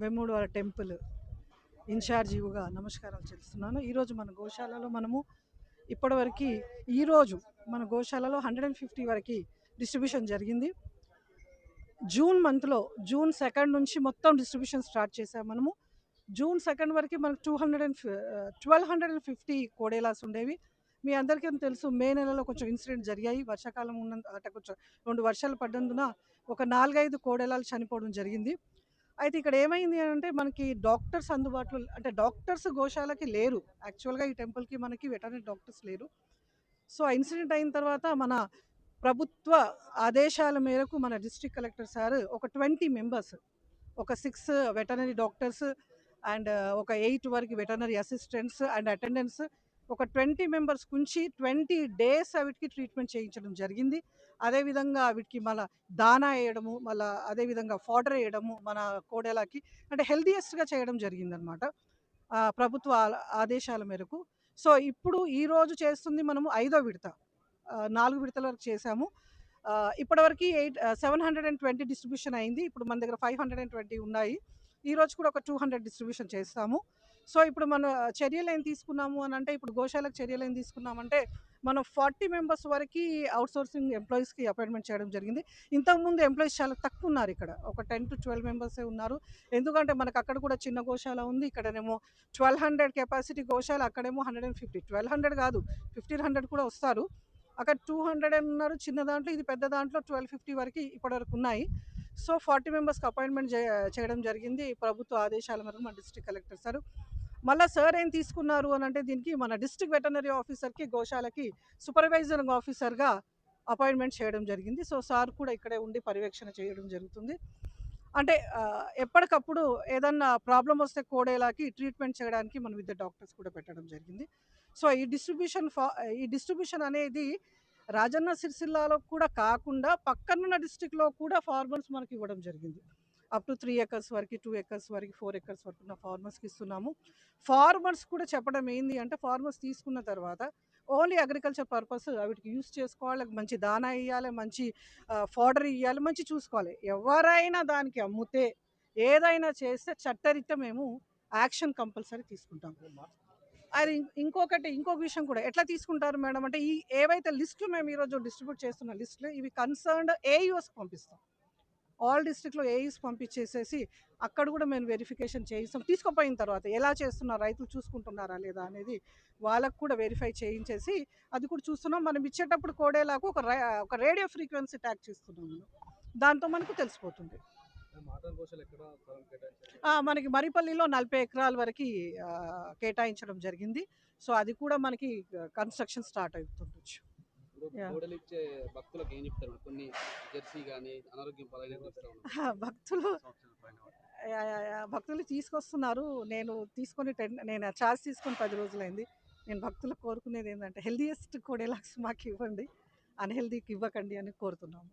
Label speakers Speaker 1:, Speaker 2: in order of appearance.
Speaker 1: వెమ్మూడవాడ temple ఇన్ఛార్జీవుగా నమస్కారాలు చేస్తున్నాను. ఈరోజు మన గోశాలలో మనము ఇప్పటివరకు ఈరోజు మన గోశాలలో హండ్రెడ్ అండ్ ఫిఫ్టీ వరకు డిస్ట్రిబ్యూషన్ జరిగింది. జూన్ మంత్లో జూన్ సెకండ్ నుంచి మొత్తం డిస్ట్రిబ్యూషన్ స్టార్ట్ చేసాం మనము. జూన్ సెకండ్ వరకు మనకు two hundred and twelve hundred and fifty కోడేలాస్ ఉండేవి. మీ అందరికీ తెలుసు మే నెలలో కొంచెం ఇన్సిడెంట్ జరిగాయి. వర్షాకాలం ఉన్న అంటే కొంచెం రెండు వర్షాలు పడ్డందున ఒక నాలుగైదు కోడేలాలు చనిపోవడం జరిగింది. అయితే ఇక్కడ ఏమైంది అంటే మనకి డాక్టర్స్ అందుబాటులో అంటే డాక్టర్స్ గోశాలకి లేరు. యాక్చువల్గా ఈ టెంపుల్కి మనకి వెటర్నరీ డాక్టర్స్ లేరు. సో ఆ ఇన్సిడెంట్ అయిన తర్వాత మన ప్రభుత్వ ఆదేశాల మేరకు మన డిస్ట్రిక్ట్ కలెక్టర్ సార్ ఒక ట్వంటీ మెంబర్స్ ఒక సిక్స్ వెటర్నరీ డాక్టర్స్ అండ్ ఒక ఎయిట్ వరకు వెటర్నరీ అసిస్టెంట్స్ అండ్ అటెండెన్స్ ఒక ట్వంటీ మెంబర్స్ ఉంచి ట్వంటీ డేస్ వీటికి ట్రీట్మెంట్ చేయించడం జరిగింది. అదేవిధంగా వీటికి మళ్ళీ దానా వేయడము మళ్ళీ అదేవిధంగా ఫాడర్ వేయడము మన కోడేలాకి అంటే హెల్దియెస్ట్గా చేయడం జరిగిందనమాట ప్రభుత్వ ఆదేశాల మేరకు. సో ఇప్పుడు ఈరోజు చేస్తుంది మనము ఐదో విడత. నాలుగు విడతల వరకు చేశాము. ఇప్పటివరకు eight seven hundred and twenty distribution అయింది. ఇప్పుడు మన దగ్గర ఫైవ్ హండ్రెడ్ అండ్ ట్వంటీ ఉన్నాయి. ఈరోజు కూడా ఒక టూ హండ్రెడ్ డిస్ట్రిబ్యూషన్ చేస్తాము. సో ఇప్పుడు మన చర్యలు ఏం తీసుకున్నాము అని అంటే ఇప్పుడు గోశాలకు చర్యలు ఏం తీసుకున్నామంటే మనం ఫార్టీ మెంబర్స్ వరకు అవుట్ సోర్సింగ్ ఎంప్లాయీస్కి అపాయింట్మెంట్ చేయడం జరిగింది. ఇంతకుముందు ఎంప్లాయీస్ చాలా తక్కువ ఉన్నారు ఇక్కడ. ఒక టెన్ టు ట్వెల్వ్ మెంబర్సే ఉన్నారు. ఎందుకంటే మనకు అక్కడ కూడా చిన్న గోశాల ఉంది. ఇక్కడనేమో ట్వెల్వ్ హండ్రెడ్ కెపాసిటీ గోశాల అక్కడేమో hundred and fifty. Twelve hundred కాదు ఫిఫ్టీన్ హండ్రెడ్ కూడా వస్తారు. అక్కడ టూ హండ్రెడ్ ఉన్నారు? చిన్న దాంట్లో ఇది పెద్ద దాంట్లో ట్వెల్వ్ ఫిఫ్టీ వరకు ఇప్పటివరకు ఉన్నాయి. సో ఫార్టీ మెంబర్స్కి అపాయింట్మెంట్ చేయడం జరిగింది ప్రభుత్వ ఆదేశాల మేరకు మన డిస్ట్రిక్ట్ కలెక్టర్ సార్. మళ్ళీ సార్ ఏం తీసుకున్నారు అని అంటే దీనికి మన డిస్ట్రిక్ట్ వెటనరీ ఆఫీసర్కి గోశాలకి సూపర్వైజరింగ్ ఆఫీసర్గా అపాయింట్మెంట్ చేయడం జరిగింది. సో సార్ కూడా ఇక్కడే ఉండి పర్యవేక్షణ చేయడం జరుగుతుంది. అంటే ఎప్పటికప్పుడు ఏదన్నా ప్రాబ్లం వస్తే కోడేలాకి ట్రీట్మెంట్ చేయడానికి మనం ఇద్దరు డాక్టర్స్ కూడా పెట్టడం జరిగింది. సో ఈ డిస్ట్రిబ్యూషన్ ఫా ఈ డిస్ట్రిబ్యూషన్ అనేది రాజన్న సిరిసిల్లాలో కూడా కాకుండా పక్కనున్న డిస్టిక్లో కూడా ఫార్మర్స్ మనకి ఇవ్వడం జరిగింది. అప్ టు త్రీ ఎకర్స్ వరకు టూ ఎకర్స్ వరకు ఫోర్ ఎకర్స్ వరకు ఉన్న ఫార్మర్స్కి ఇస్తున్నాము. ఫార్మర్స్ కూడా చెప్పడం ఏంది అంటే ఫార్మర్స్ తీసుకున్న తర్వాత ఓన్లీ అగ్రికల్చర్ పర్పస్ వీటికి యూస్ చేసుకోవాలి మంచి దానా ఇవ్వాలి మంచి ఫాడర్ ఇవ్వాలి మంచి చూసుకోవాలి. ఎవరైనా దానికి అమ్మితే ఏదైనా చేస్తే చట్టరీత్యా మేము యాక్షన్ కంపల్సరీ తీసుకుంటాం. అది ఇంకొకటి ఇంకొక విషయం కూడా ఎట్లా తీసుకుంటారు మేడం? అంటే ఈ ఏవైతే లిస్టులు మేము ఈరోజు డిస్ట్రిబ్యూట్ చేస్తున్న లిస్టులు ఇవి కన్సర్న్డ్ ఏయుఎస్కి పంపిస్తాం. ఆల్ డిస్ట్రిక్ట్లో ఏఈస్ పంపించేసేసి అక్కడ కూడా మేము వెరిఫికేషన్ చేయిస్తాం. తీసుకుపోయిన తర్వాత ఎలా చేస్తున్నారు రైతులు చూసుకుంటున్నారా లేదా అనేది వాళ్ళకు కూడా వెరిఫై చేయించేసి అది కూడా చూస్తున్నాం. మనం ఇచ్చేటప్పుడు కోడేలాకు ఒక ఒక రేడియో ఫ్రీక్వెన్సీ ట్యాక్ చేస్తున్నాం మనం. దాంతో మనకు తెలిసిపోతుంది. మనకి మరిపల్లిలో నలభై ఎకరాల వరకు కేటాయించడం జరిగింది. సో అది కూడా మనకి కన్స్ట్రక్షన్ స్టార్ట్ అవుతుండొచ్చు.
Speaker 2: ఇచ్చే భక్తులకు ఏం చెప్తారు? కొన్ని జెర్సీ కానీ అనారోగ్యం
Speaker 1: భక్తులు భక్తులు తీసుకొస్తున్నారు. నేను తీసుకొని టెన్ నేను ఛార్జ్ తీసుకొని పది రోజులైంది. నేను భక్తులకు కోరుకునేది ఏంటంటే హెల్దీయెస్ట్ కోడేలాక్స్ మాకు ఇవ్వండి. అన్హెల్దీకి ఇవ్వకండి అని కోరుతున్నాము.